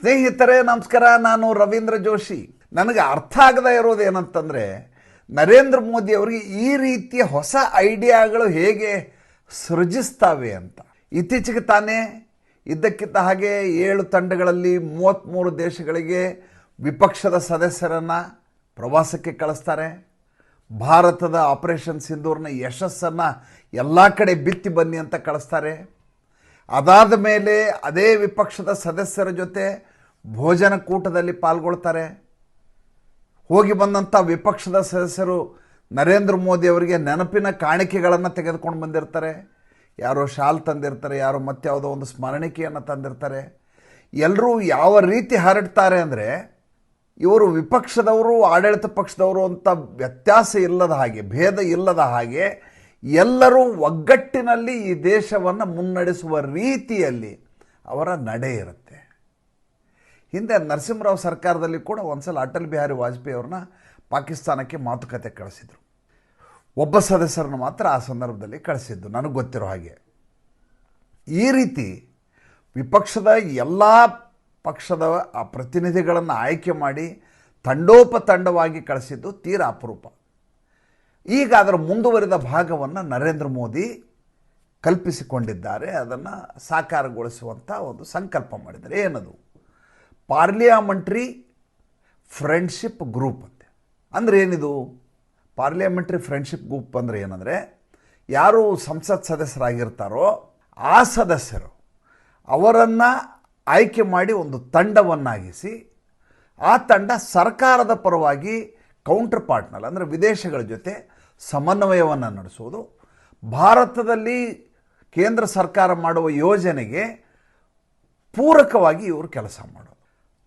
ಸ್ನೇಹಿತರೆ, ನಮಸ್ಕಾರ. ನಾನು ರವೀಂದ್ರ ಜೋಶಿ. ನನಗೆ ಅರ್ಥ ಆಗದೇ ಇರೋದು ಏನಂತಂದರೆ, ನರೇಂದ್ರ ಮೋದಿ ಅವರಿಗೆ ಈ ರೀತಿಯ ಹೊಸ ಐಡಿಯಾಗಳು ಹೇಗೆ ಸೃಜಿಸ್ತಾವೆ ಅಂತ. ಇತ್ತೀಚೆಗೆ ತಾನೇ ಇದ್ದಕ್ಕಿದ್ದ ಹಾಗೆ ಏಳು ತಂಡಗಳಲ್ಲಿ ಮೂವತ್ತ್ಮೂರು ದೇಶಗಳಿಗೆ ವಿಪಕ್ಷದ ಸದಸ್ಯರನ್ನು ಪ್ರವಾಸಕ್ಕೆ ಕಳಿಸ್ತಾರೆ. ಭಾರತದ ಆಪರೇಷನ್ ಸಿಂಧೂರ್ನ ಯಶಸ್ಸನ್ನು ಎಲ್ಲ ಕಡೆ ಬಿತ್ತಿ ಬನ್ನಿ ಅಂತ ಕಳಿಸ್ತಾರೆ. ಅದಾದ ಮೇಲೆ ಅದೇ ವಿಪಕ್ಷದ ಸದಸ್ಯರ ಜೊತೆ ಭೋಜನ ಕೂಟದಲ್ಲಿ ಪಾಲ್ಗೊಳ್ತಾರೆ. ಹೋಗಿ ಬಂದಂಥ ವಿಪಕ್ಷದ ಸದಸ್ಯರು ನರೇಂದ್ರ ಮೋದಿ ಅವರಿಗೆ ನೆನಪಿನ ಕಾಣಿಕೆಗಳನ್ನು ತೆಗೆದುಕೊಂಡು ಬಂದಿರ್ತಾರೆ. ಯಾರೋ ಶಾಲ್ ತಂದಿರ್ತಾರೆ, ಯಾರೋ ಮತ್ಯಾವುದೋ ಒಂದು ಸ್ಮರಣಿಕೆಯನ್ನು ತಂದಿರ್ತಾರೆ. ಎಲ್ಲರೂ ಯಾವ ರೀತಿ ಹರಡ್ತಾರೆ ಅಂದರೆ ಇವರು ವಿಪಕ್ಷದವರು, ಆಡಳಿತ ಪಕ್ಷದವರು ಅಂತ ವ್ಯತ್ಯಾಸ ಇಲ್ಲದ ಹಾಗೆ, ಭೇದ ಇಲ್ಲದ ಹಾಗೆ ಎಲ್ಲರೂ ಒಗ್ಗಟ್ಟಿನಲ್ಲಿ ಈ ದೇಶವನ್ನು ಮುನ್ನಡೆಸುವ ರೀತಿಯಲ್ಲಿ ಅವರ ನಡೆ ಇರುತ್ತೆ. ಹಿಂದೆ ನರಸಿಂಹರಾವ್ ಸರ್ಕಾರದಲ್ಲಿ ಕೂಡ ಒಂದ್ಸಲ ಅಟಲ್ ಬಿಹಾರಿ ವಾಜಪೇಯಿ ಅವ್ರನ್ನ ಪಾಕಿಸ್ತಾನಕ್ಕೆ ಮಾತುಕತೆ ಕಳಿಸಿದ್ರು. ಒಬ್ಬ ಸದಸ್ಯರನ್ನು ಮಾತ್ರ ಆ ಸಂದರ್ಭದಲ್ಲಿ ಕಳಿಸಿದ್ದು, ನನಗೆ ಗೊತ್ತಿರೋ ಹಾಗೆ. ಈ ರೀತಿ ವಿಪಕ್ಷದ ಎಲ್ಲ ಪಕ್ಷದ ಆ ಪ್ರತಿನಿಧಿಗಳನ್ನು ಆಯ್ಕೆ ಮಾಡಿ ತಂಡೋಪತಂಡವಾಗಿ ಕಳಿಸಿದ್ದು ತೀರಾ ಅಪರೂಪ. ಈಗ ಅದರ ಮುಂದುವರಿದ ಭಾಗವನ್ನು ನರೇಂದ್ರ ಮೋದಿ ಕಲ್ಪಿಸಿಕೊಂಡಿದ್ದಾರೆ, ಅದನ್ನು ಸಾಕಾರಗೊಳಿಸುವಂಥ ಒಂದು ಸಂಕಲ್ಪ ಮಾಡಿದರೆ ಏನದು? ಪಾರ್ಲಿಯಾಮೆಂಟ್ರಿ ಫ್ರೆಂಡ್ಶಿಪ್ ಗ್ರೂಪ್ ಅಂತೆ. ಅಂದರೆ ಏನಿದು? ಪಾರ್ಲಿಯಾಮೆಂಟ್ರಿ ಫ್ರೆಂಡ್ಶಿಪ್ ಗ್ರೂಪ್ ಅಂದರೆ ಏನಂದರೆ, ಯಾರು ಸಂಸತ್ ಸದಸ್ಯರಾಗಿರ್ತಾರೋ ಆ ಸದಸ್ಯರು ಅವರನ್ನು ಆಯ್ಕೆ ಮಾಡಿ ಒಂದು ತಂಡವನ್ನಾಗಿಸಿ, ಆ ತಂಡ ಸರ್ಕಾರದ ಪರವಾಗಿ ಕೌಂಟರ್ ಪಾರ್ಟ್ನಲ್ಲಿ ಅಂದರೆ ವಿದೇಶಗಳ ಜೊತೆ ಸಮನ್ವಯವನ್ನು ನಡೆಸೋದು ಭಾರತದಲ್ಲಿ ಕೇಂದ್ರ ಸರ್ಕಾರ ಮಾಡುವ ಯೋಜನೆಗೆ ಪೂರಕವಾಗಿ ಇವರು ಕೆಲಸ ಮಾಡೋದು.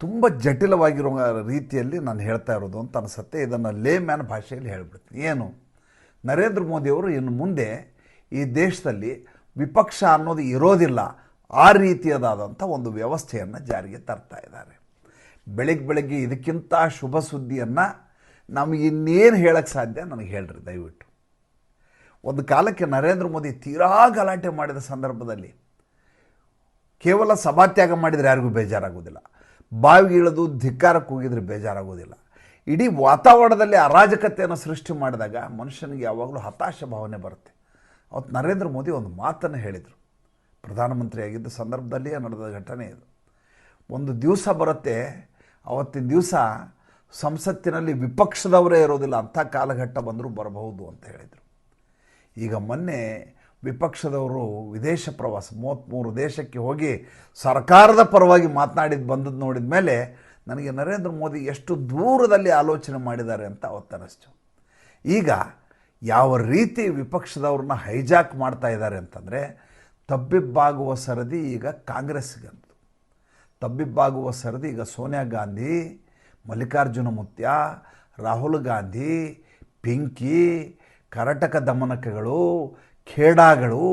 ತುಂಬ ಜಟಿಲವಾಗಿರೋ ರೀತಿಯಲ್ಲಿ ನಾನು ಹೇಳ್ತಾ ಇರೋದು ಅಂತ ಅನಿಸುತ್ತೆ. ಇದನ್ನು ಲೇ ಮ್ಯಾನ್ ಭಾಷೆಯಲ್ಲಿ ಹೇಳ್ಬಿಡ್ತೀನಿ. ಏನು? ನರೇಂದ್ರ ಮೋದಿಯವರು ಇನ್ನು ಮುಂದೆ ಈ ದೇಶದಲ್ಲಿ ವಿಪಕ್ಷ ಅನ್ನೋದು ಇರೋದಿಲ್ಲ, ಆ ರೀತಿಯದಾದಂಥ ಒಂದು ವ್ಯವಸ್ಥೆಯನ್ನು ಜಾರಿಗೆ ತರ್ತಾ ಇದ್ದಾರೆ. ಬೆಳಗ್ಗೆ ಬೆಳಗ್ಗೆ ಇದಕ್ಕಿಂತ ಶುಭ ಸುದ್ದಿಯನ್ನು ನಮಗೆ ಇನ್ನೇನು ಹೇಳಕ್ಕೆ ಸಾಧ್ಯ ನನಗೆ ಹೇಳ್ರಿ, ದಯವಿಟ್ಟು. ಒಂದು ಕಾಲಕ್ಕೆ ನರೇಂದ್ರ ಮೋದಿ ತೀರಾ ಗಲಾಟೆ ಮಾಡಿದ ಸಂದರ್ಭದಲ್ಲಿ ಕೇವಲ ಸಭಾತ್ಯಾಗ ಮಾಡಿದರೆ ಯಾರಿಗೂ ಬೇಜಾರಾಗೋದಿಲ್ಲ. ಬಾವಿಗೆ ಇಳಿದು ಧಿಕ್ಕಾರ ಹೋಗಿದ್ರೆ ಬೇಜಾರಾಗೋದಿಲ್ಲ. ಇಡೀ ವಾತಾವರಣದಲ್ಲಿ ಅರಾಜಕತೆಯನ್ನು ಸೃಷ್ಟಿ ಮಾಡಿದಾಗ ಮನುಷ್ಯನಿಗೆ ಯಾವಾಗಲೂ ಹತಾಶ ಭಾವನೆ ಬರುತ್ತೆ. ಅವತ್ತು ನರೇಂದ್ರ ಮೋದಿ ಒಂದು ಮಾತನ್ನು ಹೇಳಿದರು. ಪ್ರಧಾನಮಂತ್ರಿಯಾಗಿದ್ದ ಸಂದರ್ಭದಲ್ಲಿಯೇ ನಡೆದ ಘಟನೆ ಇದು. ಒಂದು ದಿವಸ ಬರುತ್ತೆ, ಅವತ್ತಿನ ದಿವಸ ಸಂಸತ್ತಿನಲ್ಲಿ ವಿಪಕ್ಷದವರೇ ಇರೋದಿಲ್ಲ, ಅಂಥ ಕಾಲಘಟ್ಟ ಬಂದರೂ ಬರಬಹುದು ಅಂತ ಹೇಳಿದರು. ಈಗ ಮೊನ್ನೆ ವಿಪಕ್ಷದವರು ವಿದೇಶ ಪ್ರವಾಸ, ಮೂವತ್ತ್ಮೂರು ದೇಶಕ್ಕೆ ಹೋಗಿ ಸರ್ಕಾರದ ಪರವಾಗಿ ಮಾತನಾಡಿದ್ದು ಬಂದದ್ದು ನೋಡಿದ ಮೇಲೆ ನನಗೆ ನರೇಂದ್ರ ಮೋದಿ ಎಷ್ಟು ದೂರದಲ್ಲಿ ಆಲೋಚನೆ ಮಾಡಿದ್ದಾರೆ ಅಂತ ಅವತ್ತನಿಸ್ತು. ಈಗ ಯಾವ ರೀತಿ ವಿಪಕ್ಷದವ್ರನ್ನ ಹೈಜಾಕ್ ಮಾಡ್ತಾ ಇದ್ದಾರೆ ಅಂತಂದರೆ ತಬ್ಬಿಬ್ಬಾಗುವ ಸರದಿ ಈಗ ಕಾಂಗ್ರೆಸ್ಗಂತು ತಬ್ಬಿಬ್ಬಾಗುವ ಸರದಿ ಈಗ ಸೋನಿಯಾ ಗಾಂಧಿ, ಮಲ್ಲಿಕಾರ್ಜುನ ಮುತ್ಯ, ರಾಹುಲ್ ಗಾಂಧಿ, ಪಿಂಕಿ ಕರಟಕ ದಮನಕಗಳು ಖೇಡಾಗಳು,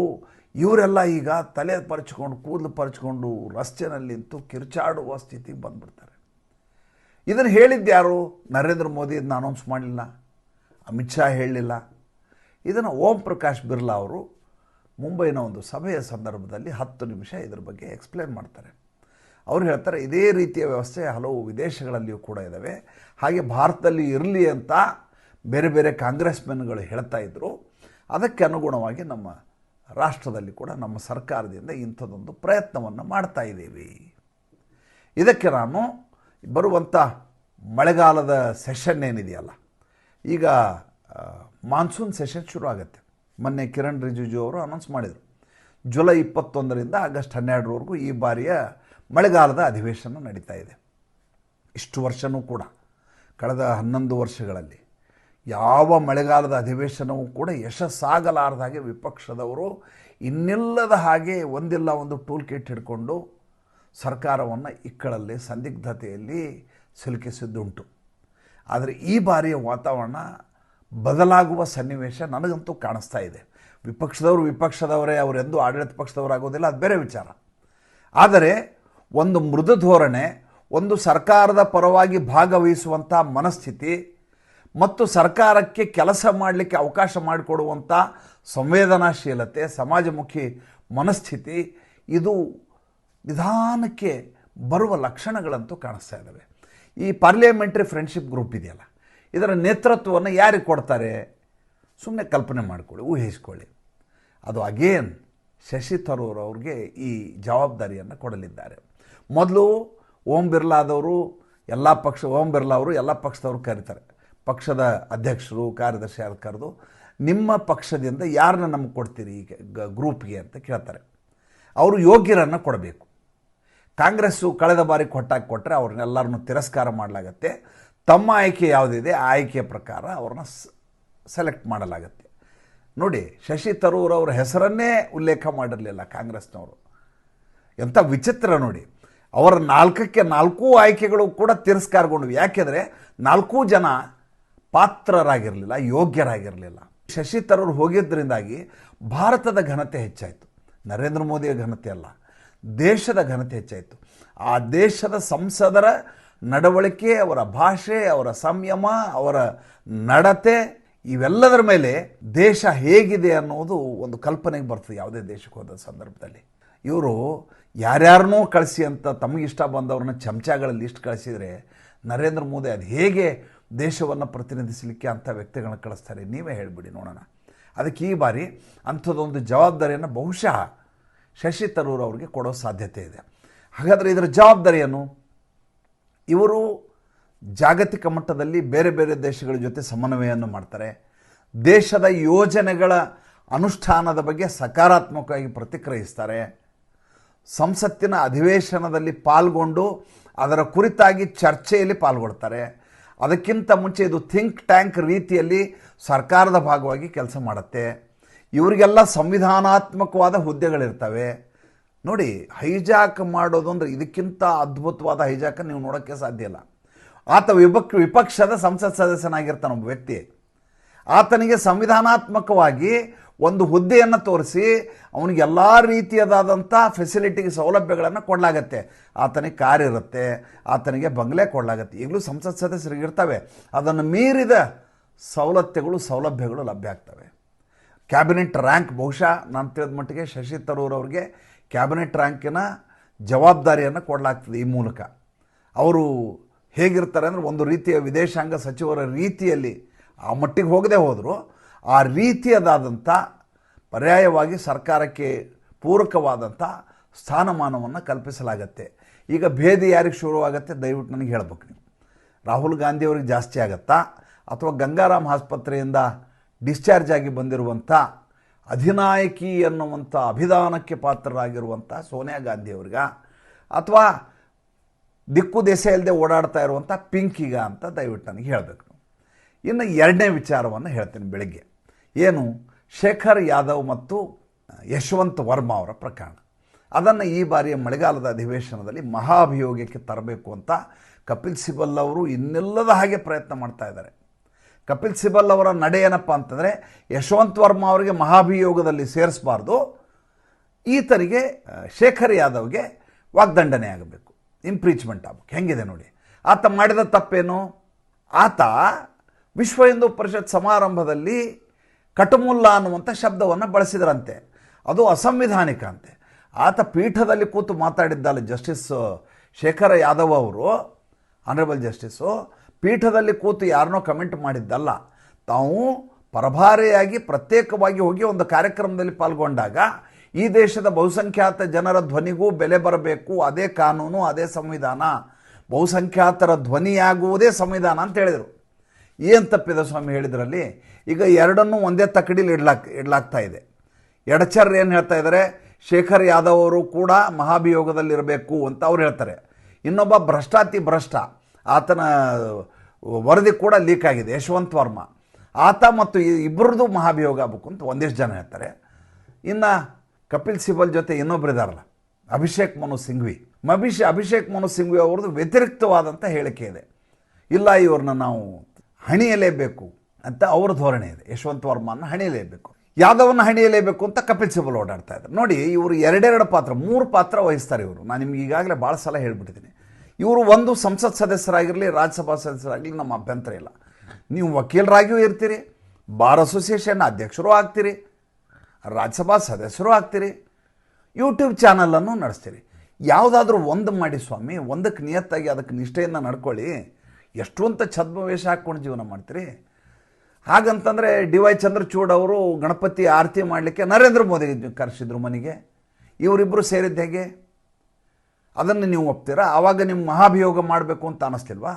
ಇವರೆಲ್ಲ ಈಗ ತಲೆ ಪರಚ್ಕೊಂಡು, ಕೂದಲು ಪರಚ್ಕೊಂಡು ರಸ್ತೆನಲ್ಲಿ ನಿಂತು ಕಿರ್ಚಾಡುವ ಸ್ಥಿತಿಗೆ ಬಂದ್ಬಿಡ್ತಾರೆ. ಇದನ್ನು ಹೇಳಿದ್ದು ಯಾರು? ನರೇಂದ್ರ ಮೋದಿ, ಇದನ್ನ ಅನೌನ್ಸ್ ಮಾಡಲಿಲ್ಲ. ಅಮಿತ್ ಶಾ ಹೇಳಲಿಲ್ಲ. ಇದನ್ನು ಓಂ ಪ್ರಕಾಶ್ ಬಿರ್ಲಾ ಅವರು ಮುಂಬೈನ ಒಂದು ಸಭೆಯ ಸಂದರ್ಭದಲ್ಲಿ ಹತ್ತು ನಿಮಿಷ ಇದ್ರ ಬಗ್ಗೆ ಎಕ್ಸ್ಪ್ಲೇನ್ ಮಾಡ್ತಾರೆ. ಅವ್ರು ಹೇಳ್ತಾರೆ, ಇದೇ ರೀತಿಯ ವ್ಯವಸ್ಥೆ ಹಲವು ವಿದೇಶಗಳಲ್ಲಿಯೂ ಕೂಡ ಇದ್ದಾವೆ ಹಾಗೆ ಭಾರತದಲ್ಲಿ ಇರಲಿ ಅಂತ ಬೇರೆ ಬೇರೆ ಕಾಂಗ್ರೆಸ್ ಮೆನ್ಗಳು ಹೇಳ್ತಾ ಇದ್ದರು ಅದಕ್ಕೆ ಅನುಗುಣವಾಗಿ ನಮ್ಮ ರಾಷ್ಟ್ರದಲ್ಲಿ ಕೂಡ ನಮ್ಮ ಸರ್ಕಾರದಿಂದ ಇಂಥದ್ದೊಂದು ಪ್ರಯತ್ನವನ್ನು ಮಾಡ್ತಾ ಇದ್ದೀವಿ. ಇದಕ್ಕೆ ನಾನು ಬರುವಂಥ ಮಳೆಗಾಲದ ಸೆಷನ್ ಏನಿದೆಯಲ್ಲ, ಈಗ ಮಾನ್ಸೂನ್ ಸೆಷನ್ ಶುರು ಆಗುತ್ತೆ. ಮೊನ್ನೆ ಕಿರಣ್ ರಿಜಿಜು ಅವರು ಅನೌನ್ಸ್ ಮಾಡಿದರು. ಜುಲೈ ಇಪ್ಪತ್ತೊಂದರಿಂದ ಆಗಸ್ಟ್ ಹನ್ನೆರಡರವರೆಗೂ ಈ ಬಾರಿಯ ಮಳೆಗಾಲದ ಅಧಿವೇಶನ ನಡೀತಾ ಇದೆ. ಇಷ್ಟು ವರ್ಷವೂ ಕೂಡ, ಕಳೆದ ಹನ್ನೊಂದು ವರ್ಷಗಳಲ್ಲಿ. ಯಾವ ಮಳೆಗಾಲದ ಅಧಿವೇಶನವೂ ಕೂಡ ಯಶಸ್ಸಾಗಲಾರದ ಹಾಗೆ ವಿಪಕ್ಷದವರು ಇನ್ನಿಲ್ಲದ ಹಾಗೆ ಒಂದಿಲ್ಲ ಒಂದು ಟೂಲ್ ಕಿಟ್ ಹಿಡ್ಕೊಂಡು ಸರ್ಕಾರವನ್ನು ಇಕ್ಕಳಲ್ಲಿ, ಸಂದಿಗ್ಧತೆಯಲ್ಲಿ ಸಿಲುಕಿಸಿದ್ದುಂಟು. ಆದರೆ ಈ ಬಾರಿಯ ವಾತಾವರಣ ಬದಲಾಗುವ ಸನ್ನಿವೇಶ ನನಗಂತೂ ಕಾಣಿಸ್ತಾ ಇದೆ. ವಿಪಕ್ಷದವರು ವಿಪಕ್ಷದವರೇ ಅವರೆಂದು ಆಡಳಿತ ಪಕ್ಷದವರಾಗೋದಿಲ್ಲ, ಅದು ಬೇರೆ ವಿಚಾರ. ಆದರೆ ಒಂದು ಮೃದು ಧೋರಣೆ, ಒಂದು ಸರ್ಕಾರದ ಪರವಾಗಿ ಭಾಗವಹಿಸುವಂಥ ಮನಸ್ಥಿತಿ ಮತ್ತು ಸರ್ಕಾರಕ್ಕೆ ಕೆಲಸ ಮಾಡಲಿಕ್ಕೆ ಅವಕಾಶ ಮಾಡಿಕೊಡುವಂಥ ಸಂವೇದನಾಶೀಲತೆ, ಸಮಾಜಮುಖಿ ಮನಸ್ಥಿತಿ, ಇದು ನಿಧಾನಕ್ಕೆ ಬರುವ ಲಕ್ಷಣಗಳಂತೂ ಕಾಣಿಸ್ತಾ ಇದ್ದಾವೆ ಈ ಪಾರ್ಲಿಮೆಂಟ್ರಿ ಫ್ರೆಂಡ್ಶಿಪ್ ಗ್ರೂಪ್ ಇದೆಯಲ್ಲ, ಇದರ ನೇತೃತ್ವವನ್ನು ಯಾರಿಗೆ ಕೊಡ್ತಾರೆ? ಸುಮ್ಮನೆ ಕಲ್ಪನೆ ಮಾಡಿಕೊಳ್ಳಿ, ಊಹಿಸ್ಕೊಳ್ಳಿ. ಅದು ಅಗೇನ್ ಶಶಿ ತರೂರ್ ಅವ್ರಿಗೆ ಈ ಜವಾಬ್ದಾರಿಯನ್ನು ಕೊಡಲಿದ್ದಾರೆ. ಮೊದಲು ಓಂ ಬಿರ್ಲಾದವರು, ಎಲ್ಲ ಪಕ್ಷ, ಓಂ ಬಿರ್ಲಾ ಅವರು ಎಲ್ಲ ಪಕ್ಷದವರು ಕರೀತಾರೆ. ಪಕ್ಷದ ಅಧ್ಯಕ್ಷರು, ಕಾರ್ಯದರ್ಶಿ ಯಾರು ಕರೆದು ನಿಮ್ಮ ಪಕ್ಷದಿಂದ ಯಾರನ್ನ ನಮ್ಗೆ ಕೊಡ್ತೀರಿ ಈಗ ಗ- ಗ್ರೂಪ್ಗೆ ಅಂತ ಕೇಳ್ತಾರೆ. ಅವರು ಯೋಗ್ಯರನ್ನು ಕೊಡಬೇಕು. ಕಾಂಗ್ರೆಸ್ಸು ಕಳೆದ ಬಾರಿ ಕೊಟ್ಟಾಗಿ ಕೊಟ್ಟರೆ ಅವ್ರನ್ನೆಲ್ಲರನ್ನು ತಿರಸ್ಕಾರ ಮಾಡಲಾಗತ್ತೆ. ತಮ್ಮ ಆಯ್ಕೆ ಯಾವುದಿದೆ ಆ ಆಯ್ಕೆಯ ಪ್ರಕಾರ ಅವ್ರನ್ನ ಸೆಲೆಕ್ಟ್ ಮಾಡಲಾಗತ್ತೆ. ನೋಡಿ, ಶಶಿ ತರೂರ್ ಅವರ ಹೆಸರನ್ನೇ ಉಲ್ಲೇಖ ಮಾಡಿರಲಿಲ್ಲ ಕಾಂಗ್ರೆಸ್ನವರು. ಎಂಥ ವಿಚಿತ್ರ ನೋಡಿ. ಅವರ ನಾಲ್ಕಕ್ಕೆ ನಾಲ್ಕೂ ಆಯ್ಕೆಗಳು ಕೂಡ ತಿರಸ್ಕಾರಗೊಂಡವು. ಯಾಕೆಂದರೆ ನಾಲ್ಕೂ ಜನ ಪಾತ್ರರಾಗಿರಲಿಲ್ಲ, ಯೋಗ್ಯರಾಗಿರಲಿಲ್ಲ. ಶಶಿ ತರೂರ್ ಹೋಗಿದ್ದರಿಂದಾಗಿ ಭಾರತದ ಘನತೆ ಹೆಚ್ಚಾಯಿತು. ನರೇಂದ್ರ ಮೋದಿಯ ಘನತೆ ಅಲ್ಲ, ದೇಶದ ಘನತೆ ಹೆಚ್ಚಾಯಿತು. ಆ ದೇಶದ ಸಂಸದರ ನಡವಳಿಕೆ, ಅವರ ಭಾಷೆ, ಅವರ ಸಂಯಮ, ಅವರ ನಡತೆ, ಇವೆಲ್ಲದರ ಮೇಲೆ ದೇಶ ಹೇಗಿದೆ ಅನ್ನೋದು ಒಂದು ಕಲ್ಪನೆಗೆ ಬರ್ತದೆ ಯಾವುದೇ ದೇಶಕ್ಕೆ ಹೋದ ಸಂದರ್ಭದಲ್ಲಿ. ಇವರು ಯಾರ್ಯಾರನ್ನೂ ಕಳಿಸಿ ಅಂತ ತಮಗಿಷ್ಟ ಬಂದವ್ರನ್ನ ಚಮಚಗಳ ಲಿಸ್ಟ್ ಕಳಿಸಿದರೆ ನರೇಂದ್ರ ಮೋದಿ ಅದು ಹೇಗೆ ದೇಶವನ್ನು ಪ್ರತಿನಿಧಿಸಲಿಕ್ಕೆ ಅಂಥ ವ್ಯಕ್ತಿಗಳನ್ನ ಕಳಿಸ್ತಾರೆ. ನೀವೇ ಹೇಳಿಬಿಡಿ ನೋಡೋಣ. ಅದಕ್ಕೆ ಈ ಬಾರಿ ಅಂಥದ್ದೊಂದು ಜವಾಬ್ದಾರಿಯನ್ನು ಬಹುಶಃ ಶಶಿ ತರೂರ್ ಅವರಿಗೆ ಕೊಡೋ ಸಾಧ್ಯತೆ ಇದೆ. ಹಾಗಾದರೆ ಇದರ ಜವಾಬ್ದಾರಿಯನ್ನು ಇವರು ಜಾಗತಿಕ ಮಟ್ಟದಲ್ಲಿ ಬೇರೆ ಬೇರೆ ದೇಶಗಳ ಜೊತೆ ಸಮನ್ವಯವನ್ನು ಮಾಡ್ತಾರೆ. ದೇಶದ ಯೋಜನೆಗಳ ಅನುಷ್ಠಾನದ ಬಗ್ಗೆ ಸಕಾರಾತ್ಮಕವಾಗಿ ಪ್ರತಿಕ್ರಿಯಿಸ್ತಾರೆ. ಸಂಸತ್ತಿನ ಅಧಿವೇಶನದಲ್ಲಿ ಪಾಲ್ಗೊಂಡು ಅದರ ಕುರಿತಾಗಿ ಚರ್ಚೆಯಲ್ಲಿ ಪಾಲ್ಗೊಳ್ತಾರೆ. ಅದಕ್ಕಿಂತ ಮುಂಚೆ ಇದು ಥಿಂಕ್ ಟ್ಯಾಂಕ್ ರೀತಿಯಲ್ಲಿ ಸರ್ಕಾರದ ಭಾಗವಾಗಿ ಕೆಲಸ ಮಾಡುತ್ತೆ. ಇವರಿಗೆಲ್ಲ ಸಂವಿಧಾನಾತ್ಮಕವಾದ ಹುದ್ದೆಗಳಿರ್ತವೆ. ನೋಡಿ, ಹೈಜಾಕ್ ಮಾಡೋದು ಅಂದರೆ ಇದಕ್ಕಿಂತ ಅದ್ಭುತವಾದ ಹೈಜಾಕ್ ನೀವು ನೋಡೋಕ್ಕೆ ಸಾಧ್ಯ ಇಲ್ಲ. ಆತ ವಿಪಕ್ ವಿಪಕ್ಷದ ಸಂಸತ್ ಸದಸ್ಯನಾಗಿರ್ತಾನೆ ಒಬ್ಬ ವ್ಯಕ್ತಿ. ಆತನಿಗೆ ಸಂವಿಧಾನಾತ್ಮಕವಾಗಿ ಒಂದು ಹುದ್ದೆಯನ್ನು ತೋರಿಸಿ ಅವನಿಗೆ ಎಲ್ಲ ರೀತಿಯದಾದಂಥ ಫೆಸಿಲಿಟಿಗೆ ಸೌಲಭ್ಯಗಳನ್ನು ಕೊಡಲಾಗತ್ತೆ. ಆತನಿಗೆ ಕಾರ್ ಇರುತ್ತೆ, ಆತನಿಗೆ ಬಂಗ್ಲೆ ಕೊಡಲಾಗತ್ತೆ. ಈಗಲೂ ಸಂಸತ್ ಸದಸ್ಯರಿಗೆ ಇರ್ತವೆ. ಅದನ್ನು ಮೀರಿದ ಸವಲತ್ತುಗಳು ಸೌಲಭ್ಯಗಳು ಲಭ್ಯ ಆಗ್ತವೆ. ಕ್ಯಾಬಿನೆಟ್ ರ್ಯಾಂಕ್ ಬಹುಶಃ ನಾನು ತಿಳಿದ ಮಟ್ಟಿಗೆ ಶಶಿ ತರೂರ್ ಅವರಿಗೆ ಕ್ಯಾಬಿನೆಟ್ ರ್ಯಾಂಕಿನ ಜವಾಬ್ದಾರಿಯನ್ನು ಕೊಡಲಾಗ್ತದೆ ಈ ಮೂಲಕ. ಅವರು ಹೇಗಿರ್ತಾರೆ ಅಂದರೆ ಒಂದು ರೀತಿಯ ವಿದೇಶಾಂಗ ಸಚಿವರ ರೀತಿಯಲ್ಲಿ ಆ ಮಟ್ಟಿಗೆ ಹೋಗದೆ ಹೋದರೂ, ಆ ರೀತಿಯದಾದಂಥ ಪರ್ಯಾಯವಾಗಿ ಸರ್ಕಾರಕ್ಕೆ ಪೂರಕವಾದಂಥ ಸ್ಥಾನಮಾನವನ್ನು ಕಲ್ಪಿಸಲಾಗತ್ತೆ. ಈಗ ಭೇದಿ ಯಾರಿಗೆ ಶುರುವಾಗತ್ತೆ ದಯವಿಟ್ಟು ನನಗೆ ಹೇಳ್ಬೇಕು ನೀವು. ರಾಹುಲ್ ಗಾಂಧಿ ಅವ್ರಿಗೆ ಜಾಸ್ತಿ ಆಗತ್ತಾ? ಅಥವಾ ಗಂಗಾರಾಮ್ ಆಸ್ಪತ್ರೆಯಿಂದ ಡಿಸ್ಚಾರ್ಜ್ ಆಗಿ ಬಂದಿರುವಂಥ ಅಧಿನಾಯಕಿ ಅನ್ನುವಂಥ ಅಭಿದಾನಕ್ಕೆ ಪಾತ್ರರಾಗಿರುವಂಥ ಸೋನಿಯಾ ಗಾಂಧಿ ಅವ್ರಿಗ? ಅಥವಾ ದಿಕ್ಕು ದೇಶ ಇಲ್ಲದೆ ಓಡಾಡ್ತಾ ಇರುವಂಥ ಪಿಂಕಿಗ ಅಂತ ದಯವಿಟ್ಟು ನನಗೆ ಹೇಳಬೇಕು. ಇನ್ನು ಎರಡನೇ ವಿಚಾರವನ್ನು ಹೇಳ್ತೀನಿ ಬೆಳಗ್ಗೆ. ಏನು? ಶೇಖರ್ ಯಾದವ್ ಮತ್ತು ಯಶವಂತ್ ವರ್ಮಾ ಅವರ ಪ್ರಕರಣ. ಅದನ್ನು ಈ ಬಾರಿಯ ಮಳೆಗಾಲದ ಅಧಿವೇಶನದಲ್ಲಿ ಮಹಾಭಿಯೋಗಕ್ಕೆ ತರಬೇಕು ಅಂತ ಕಪಿಲ್ ಸಿಬಲ್ ಅವರು ಇನ್ನೆಲ್ಲದ ಹಾಗೆ ಪ್ರಯತ್ನ ಮಾಡ್ತಾ ಇದ್ದಾರೆ. ಕಪಿಲ್ ಸಿಬಲ್ ಅವರ ನಡೆ ಏನಪ್ಪ ಅಂತಂದರೆ, ಯಶವಂತ್ ವರ್ಮಾ ಅವರಿಗೆ ಮಹಾಭಿಯೋಗದಲ್ಲಿ ಸೇರಿಸಬಾರ್ದು. ಈತನಿಗೆ ಶೇಖರ್ ಯಾದವ್ಗೆ ವಾಗ್ದಂಡನೆ ಆಗಬೇಕು ಇಂಪ್ರೀಚ್ಮೆಂಟ್ ಆಗಬೇಕು. ಹೆಂಗಿದೆ ನೋಡಿ? ಆತ ಮಾಡಿದ ತಪ್ಪೇನು? ಆತ ವಿಶ್ವ ಹಿಂದೂ ಪರಿಷತ್ ಸಮಾರಂಭದಲ್ಲಿ ಕಟುಮುಲ್ಲಾ ಅನ್ನುವಂಥ ಶಬ್ದವನ್ನು ಬಳಸಿದ್ರಂತೆ. ಅದು ಅಸಂವಿಧಾನಿಕ ಅಂತೆ. ಆತ ಪೀಠದಲ್ಲಿ ಕೂತು ಮಾತಾಡಿದ್ದಲ್ಲ ಜಸ್ಟಿಸ್ ಶೇಖರ ಯಾದವ್ ಅವರು ಆನರೇಬಲ್ ಜಸ್ಟಿಸು ಪೀಠದಲ್ಲಿ ಕೂತು ಯಾರನ್ನೋ ಕಮೆಂಟ್ ಮಾಡಿದ್ದಲ್ಲ. ತಾವು ಪರಭಾರೆಯಾಗಿ ಪ್ರತ್ಯೇಕವಾಗಿ ಹೋಗಿ ಒಂದು ಕಾರ್ಯಕ್ರಮದಲ್ಲಿ ಪಾಲ್ಗೊಂಡಾಗ ಈ ದೇಶದ ಬಹುಸಂಖ್ಯಾತ ಜನರ ಧ್ವನಿಗೂ ಬೆಲೆ ಬರಬೇಕು, ಅದೇ ಕಾನೂನು, ಅದೇ ಸಂವಿಧಾನ. ಬಹುಸಂಖ್ಯಾತರ ಧ್ವನಿಯಾಗುವುದೇ ಸಂವಿಧಾನ ಅಂತ ಹೇಳಿದರು. ಏನು ತಪ್ಪಿದೆ ಸ್ವಾಮಿ ಹೇಳಿದ್ರಲ್ಲಿ? ಈಗ ಎರಡನ್ನೂ ಒಂದೇ ತಕ್ಕಡಿಲಿ ಇಡ್ಲಾಕ್, ಇಡ್ಲಾಗ್ತಾ ಇದೆ. ಎಡಚರ್ ಏನು ಹೇಳ್ತಾ ಇದ್ದಾರೆ ಶೇಖರ್ ಯಾದವ್ ಅವರು ಕೂಡ ಮಹಾಭಿಯೋಗದಲ್ಲಿರಬೇಕು ಅಂತ ಅವ್ರು ಹೇಳ್ತಾರೆ. ಇನ್ನೊಬ್ಬ ಭ್ರಷ್ಟಾತಿ ಭ್ರಷ್ಟ, ಆತನ ವರದಿ ಕೂಡ ಲೀಕ್ ಆಗಿದೆ, ಯಶವಂತ್ ವರ್ಮಾ. ಆತ ಮತ್ತು ಇಬ್ಬರದ್ದು ಮಹಾಭಿಯೋಗ ಆಗಬೇಕು ಅಂತ ಒಂದಿಷ್ಟು ಜನ ಹೇಳ್ತಾರೆ. ಇನ್ನು ಕಪಿಲ್ ಸಿಬಲ್ ಜೊತೆ ಇನ್ನೊಬ್ರು ಇದಾರಲ್ಲ ಅಭಿಷೇಕ್ ಮನು ಸಿಂಘ್ವಿ. ಮಭಿಷ ಅಭಿಷೇಕ್ ಮನು ಸಿಂಘ್ವಿ ಅವ್ರದ್ದು ವ್ಯತಿರಿಕ್ತವಾದಂಥ ಹೇಳಿಕೆ ಇದೆ. ಇಲ್ಲ ಇವ್ರನ್ನ ನಾವು ಹಣಿಯಲೇಬೇಕು ಅಂತ ಅವ್ರ ಧೋರಣೆ ಇದೆ. ಯಶವಂತ್ ವರ್ಮನ್ನ ಹಣಿಯಲೇಬೇಕು. ಯಾದವನ್ನ ಹಣಿಯಲೇಬೇಕು ಅಂತ ಕಪಿಲ್ ಸಿಬಲ್ ಓಡಾಡ್ತಾ ಇದ್ದಾರೆ. ನೋಡಿ, ಇವರು ಎರಡೆರಡು ಪಾತ್ರ, ಮೂರು ಪಾತ್ರ ವಹಿಸ್ತಾರೆ ಇವರು. ನಾನು ನಿಮ್ಗೆ ಈಗಾಗಲೇ ಭಾಳ ಸಲ ಹೇಳ್ಬಿಟ್ಟಿದ್ದೀನಿ. ಇವರು ಒಂದು ಸಂಸತ್ ಸದಸ್ಯರಾಗಿರಲಿ, ರಾಜ್ಯಸಭಾ ಸದಸ್ಯರಾಗಲಿ ನಮ್ಮ ಅಭ್ಯಂತರ ಇಲ್ಲ. ನೀವು ವಕೀಲರಾಗಿಯೂ ಇರ್ತೀರಿ, ಬಾರ್ ಅಸೋಸಿಯೇಷನ್ ಅಧ್ಯಕ್ಷರು ಆಗ್ತೀರಿ, ರಾಜ್ಯಸಭಾ ಸದಸ್ಯರೂ ಆಗ್ತೀರಿ, ಯೂಟ್ಯೂಬ್ ಚಾನಲನ್ನು ನಡೆಸ್ತೀರಿ. ಯಾವುದಾದ್ರೂ ಒಂದು ಮಾಡಿ ಸ್ವಾಮಿ ಒಂದಕ್ಕೆ ನಿಯತ್ತಾಗಿ ಅದಕ್ಕೆ ನಿಷ್ಠೆಯಿಂದ ನಡ್ಕೊಳ್ಳಿ. ಎಷ್ಟು ಅಂತ ಛದ್ಮವೇಷ ಹಾಕ್ಕೊಂಡು ಜೀವನ ಮಾಡ್ತೀರಿ? ಹಾಗಂತಂದರೆ ಡಿ ವೈ ಚಂದ್ರಚೂಡ್ ಅವರು ಗಣಪತಿ ಆರತಿ ಮಾಡಲಿಕ್ಕೆ ನರೇಂದ್ರ ಮೋದಿ ಕರೆಸಿದ್ರು ಮನೆಗೆ. ಇವರಿಬ್ಬರು ಸೇರಿದ್ದು ಹೇಗೆ? ಅದನ್ನು ನೀವು ಒಪ್ತೀರಾ? ಆವಾಗ ನಿಮ್ಮ ಮಹಾಭಿಯೋಗ ಮಾಡಬೇಕು ಅಂತ ಅನ್ನಿಸ್ತಿಲ್ವಾ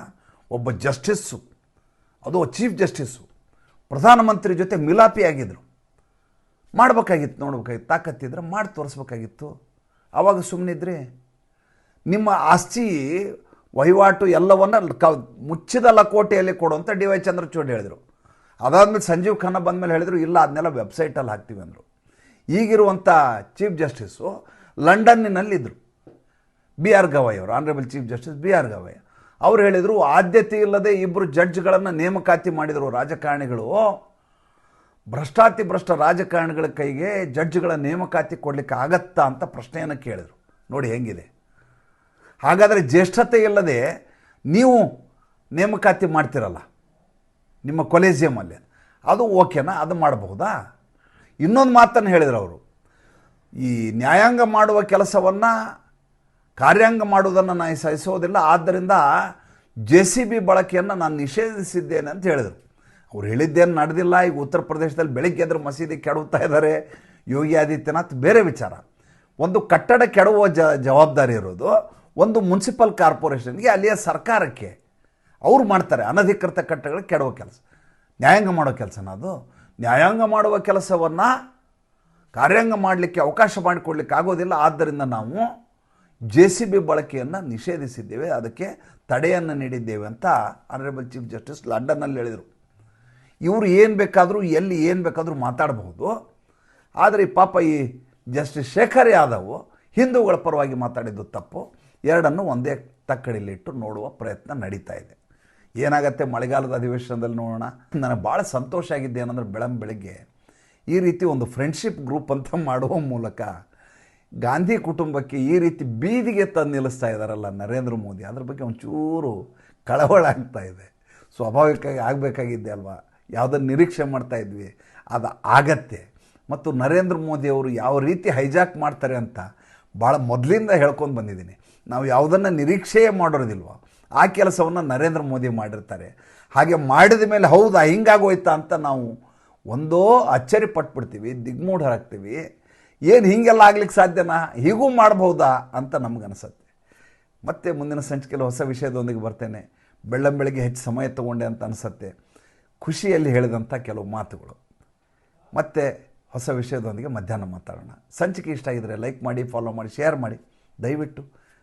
ಒಬ್ಬ ಜಸ್ಟಿಸ್ಸು. ಅದು ಚೀಫ್ ಜಸ್ಟಿಸ್ಸು. ಪ್ರಧಾನಮಂತ್ರಿ ಜೊತೆ ಮಿಲಾಪಿ ಆಗಿದ್ದರು ಮಾಡಬೇಕಾಗಿತ್ತು, ನೋಡ್ಬೇಕಾಗಿತ್ತು, ತಾಕತ್ತಿದ್ರೆ ಮಾಡಿ ತೋರಿಸ್ಬೇಕಾಗಿತ್ತು ಆವಾಗ ಸುಮ್ಮನಿದ್ರಿ ನಿಮ್ಮ ಆಸ್ತಿ ವಹಿವಾಟು ಎಲ್ಲವನ್ನ ಕ ಮುಚ್ಚಿದ ಲಕೋಟೆಯಲ್ಲಿ ಕೊಡು ಅಂತ ಡಿ ವೈ ಚಂದ್ರಚೂಡ್ ಹೇಳಿದರು. ಅದಾದಮೇಲೆ ಸಂಜೀವ್ ಖನ್ನಾ ಬಂದಮೇಲೆ ಹೇಳಿದರು, ಇಲ್ಲ, ಅದನ್ನೆಲ್ಲ ವೆಬ್ಸೈಟಲ್ಲಿ ಹಾಕ್ತೀವಿ ಅಂದರು. ಈಗಿರುವಂಥ ಚೀಫ್ ಜಸ್ಟಿಸ್ಸು ಲಂಡನ್ನಿನಲ್ಲಿದ್ದರು ಬಿ ಆರ್ ಗವಾಯ್ ಅವರು, honourable chief justice B R Gavai ಅವ್ರು ಹೇಳಿದರು, ಆದ್ಯತೆ ಇಲ್ಲದೆ ಇಬ್ಬರು ಜಡ್ಜ್ಗಳನ್ನು ನೇಮಕಾತಿ ಮಾಡಿದರು ರಾಜಕಾರಣಿಗಳು. ಭ್ರಷ್ಟಾತಿ ಭ್ರಷ್ಟ ರಾಜಕಾರಣಿಗಳ ಕೈಗೆ ಜಡ್ಜ್ಗಳ ನೇಮಕಾತಿ ಕೊಡಲಿಕ್ಕೆ ಆಗತ್ತಾ ಅಂತ ಪ್ರಶ್ನೆಯನ್ನು ಕೇಳಿದರು. ನೋಡಿ ಹೆಂಗಿದೆ. ಹಾಗಾದರೆ ಜ್ಯೇಷ್ಠತೆ ಇಲ್ಲದೆ ನೀವು ನೇಮಕಾತಿ ಮಾಡ್ತಿರಲ್ಲ, ನಿಮ್ಮ ಕೊಲೇಜಿಯಮಲ್ಲಿ. ಅದು ಓಕೆನಾ? ಅದು ಮಾಡಬಹುದಾ? ಇನ್ನೊಂದು ಮಾತನ್ನು ಹೇಳಿದರು ಅವರು. ಈ ನ್ಯಾಯಾಂಗ ಮಾಡುವ ಕೆಲಸವನ್ನು, ಕಾರ್ಯಾಂಗ ಮಾಡುವುದನ್ನು ನಾನು ಸಹಿಸೋದಿಲ್ಲ, ಆದ್ದರಿಂದ ಜೆ ಸಿ ಬಿ ಬಳಕೆಯನ್ನು ನಾನು ನಿಷೇಧಿಸಿದ್ದೇನೆ ಅಂತ ಹೇಳಿದರು. ಅವ್ರು ಹೇಳಿದ್ದೇನು ನಡೆದಿಲ್ಲ, ಈಗ ಉತ್ತರ ಪ್ರದೇಶದಲ್ಲಿ ಬೆಳಿಗ್ಗೆ ಎದ್ರು ಮಸೀದಿ ಕೆಡುತ್ತಾ ಇದ್ದಾರೆ, ಯೋಗಿ ಆದಿತ್ಯನಾಥ್, ಬೇರೆ ವಿಚಾರ. ಒಂದು ಕಟ್ಟಡ ಕೆಡುವ ಜವಾಬ್ದಾರಿ ಇರೋದು ಒಂದು ಮುನ್ಸಿಪಲ್ ಕಾರ್ಪೊರೇಷನ್ಗೆ ಅಲ್ಲಿಯ ಸರ್ಕಾರಕ್ಕೆ ಅವ್ರು ಮಾಡ್ತಾರೆ ಅನಧಿಕೃತ ಕಟ್ಟಡಗಳು ಕೆಡುವ ಕೆಲಸ. ನ್ಯಾಯಾಂಗ ಮಾಡೋ ಕೆಲಸನ ಅದು. ನ್ಯಾಯಾಂಗ ಮಾಡುವ ಕೆಲಸವನ್ನು ಕಾರ್ಯಾಂಗ ಮಾಡಲಿಕ್ಕೆ ಅವಕಾಶ ಮಾಡಿಕೊಡ್ಲಿಕ್ಕೆ ಆಗೋದಿಲ್ಲ. ಆದ್ದರಿಂದ ನಾವು ಜೆ ಸಿ ಬಿ ಬಳಕೆಯನ್ನು ನಿಷೇಧಿಸಿದ್ದೇವೆ. ಅದಕ್ಕೆ ತಡೆಯನ್ನು ನೀಡಿದ್ದೇವೆ ಅಂತ ಆನರೇಬಲ್ ಚೀಫ್ ಜಸ್ಟಿಸ್ ಲಂಡನ್ನಲ್ಲಿ ಹೇಳಿದರು. ಇವರು ಏನು ಬೇಕಾದರೂ, ಎಲ್ಲಿ ಏನು ಬೇಕಾದರೂ ಮಾತಾಡಬಹುದು. ಆದರೆ ಪಾಪ ಈ ಜಸ್ಟಿಸ್ ಶೇಖರ್ ಯಾದವ್ ಹಿಂದೂಗಳ ಪರವಾಗಿ ಮಾತಾಡಿದ್ದು ತಪ್ಪು. ಎರಡನ್ನು ಒಂದೇ ತಕ್ಕಡಿಲಿಟ್ಟು ನೋಡುವ ಪ್ರಯತ್ನ ನಡೀತಾ ಇದೆ. ಏನಾಗತ್ತೆ ಮಳೆಗಾಲದ ಅಧಿವೇಶನದಲ್ಲಿ ನೋಡೋಣ. ನನಗೆ ಭಾಳ ಸಂತೋಷ ಆಗಿದ್ದೆ ಏನಂದ್ರೆ ಬೆಳಂ ಬೆಳಗ್ಗೆ ಈ ರೀತಿ ಒಂದು ಫ್ರೆಂಡ್ಶಿಪ್ ಗ್ರೂಪ್ ಅಂತ ಮಾಡುವ ಮೂಲಕ ಗಾಂಧಿ ಕುಟುಂಬಕ್ಕೆ ಈ ರೀತಿ ಬೀದಿಗೆ ತಂದು ನಿಲ್ಲಿಸ್ತಾ ಇದ್ದಾರಲ್ಲ ನರೇಂದ್ರ ಮೋದಿ. ಅದ್ರ ಬಗ್ಗೆ ಒಂಚೂರು ಕಳವಳ ಆಗ್ತಾ ಇದೆ. ಸ್ವಾಭಾವಿಕವಾಗಿ ಆಗಬೇಕಾಗಿದ್ದೆ ಅಲ್ವಾ? ಯಾವುದನ್ನು ನಿರೀಕ್ಷೆ ಮಾಡ್ತಾ ಇದ್ವಿ. ಅದು ಆಗತ್ತೆ. ಮತ್ತು ನರೇಂದ್ರ ಮೋದಿ ಅವರು ಯಾವ ರೀತಿ ಹೈಜಾಕ್ ಮಾಡ್ತಾರೆ ಅಂತ ಭಾಳ ಮೊದಲಿಂದ ಹೇಳ್ಕೊಂಡು ಬಂದಿದ್ದೀನಿ. ನಾವು ಯಾವುದನ್ನು ನಿರೀಕ್ಷೆಯೇ ಮಾಡೋದಿಲ್ವೋ? ಆ ಕೆಲಸವನ್ನು ನರೇಂದ್ರ ಮೋದಿ ಮಾಡಿರ್ತಾರೆ. ಹಾಗೆ ಮಾಡಿದ ಮೇಲೆ ಹೌದಾ, ಹಿಂಗಾಗೋಯ್ತಾ ಅಂತ ನಾವು ಒಂದೋ ಅಚ್ಚರಿ ಪಟ್ಬಿಡ್ತೀವಿ ದಿಗ್ಮೂಢರಾಗ್ತೀವಿ ಏನು ಹೀಗೆಲ್ಲ ಆಗ್ಲಿಕ್ಕೆ ಸಾಧ್ಯನಾ? ಹೀಗೂ ಮಾಡ್ಬೋದಾ ಅಂತ ನಮಗನ್ಸುತ್ತೆ. ಮತ್ತೆ ಮುಂದಿನ ಸಂಚಿಕೆಯಲ್ಲಿ ಹೊಸ ವಿಷಯದೊಂದಿಗೆ ಬರ್ತೇನೆ. ಬೆಳ್ಳಂ ಬೆಳಗ್ಗೆ ಹೆಚ್ಚು ಸಮಯ ತಗೊಂಡೆ ಅಂತ ಅನಿಸುತ್ತೆ. ಖುಷಿಯಲ್ಲಿ ಹೇಳಿದಂಥ ಕೆಲವು ಮಾತುಗಳು. ಮತ್ತೆ ಹೊಸ ವಿಷಯದೊಂದಿಗೆ ಮಧ್ಯಾಹ್ನ ಮಾತಾಡೋಣ. ಸಂಚಿಕೆ ಇಷ್ಟ ಆಗಿದರೆ ಲೈಕ್ ಮಾಡಿ ಫಾಲೋ ಮಾಡಿ ಶೇರ್ ಮಾಡಿ. ದಯವಿಟ್ಟು